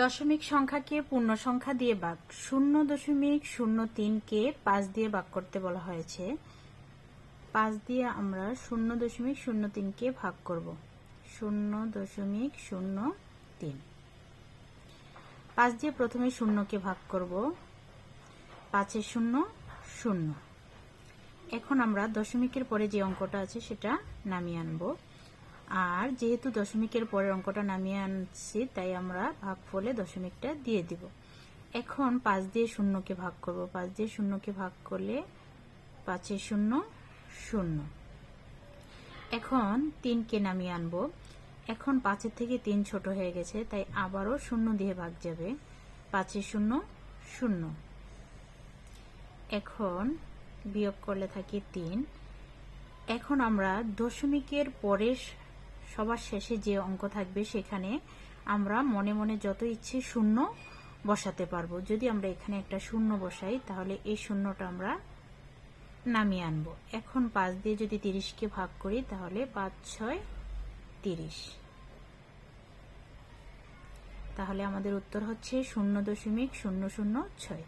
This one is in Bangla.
দশমিক সংখ্যাকে পূর্ণ সংখ্যা দিয়ে ভাগ শূন্য দশমিক শূন্য তিনকে পাঁচ দিয়ে ভাগ করতে বলা হয়েছে। পাঁচ দিয়ে আমরা শূন্য দশমিক শূন্য তিনকে ভাগ করব। শূন্য দশমিক শূন্য তিন। পাঁচ দিয়ে প্রথমে শূন্যকে ভাগ করব। পাঁচের শূন্য শূন্য। এখন আমরা দশমিকের পরে যে অঙ্কটা আছে সেটা নামিয়ে আনব। আর যেহেতু দশমিকের পরের অঙ্কটা নামিয়ে আনছি, তাই আমরা ভাগ ফলে দশমিকটা দিয়ে দিব। এখন পাঁচ দিয়ে শূন্যকে ভাগ করব। পাঁচ দিয়ে শূন্যকে ভাগ করলে পাঁচের শূন্য শূন্য। এখন তিনকে নামিয়ে আনব। এখন পাঁচের থেকে তিন ছোট হয়ে গেছে, তাই আবারও শূন্য দিয়ে ভাগ যাবে। পাঁচের শূন্য শূন্য। এখন বিয়োগ করলে থাকি তিন। এখন আমরা দশমিকের পরে সবার শেষে যে অঙ্ক থাকবে সেখানে আমরা মনে মনে যত ইচ্ছে শূন্য বসাতে পারব। যদি আমরা এখানে একটা শূন্য বসাই, তাহলে এই শূন্যটা আমরা নামিয়ে আনব। এখন পাঁচ দিয়ে যদি তিরিশকে ভাগ করি, তাহলে পাঁচ, ছয়, তিরিশ। তাহলে আমাদের উত্তর হচ্ছে শূন্য দশমিক শূন্য শূন্য ছয়।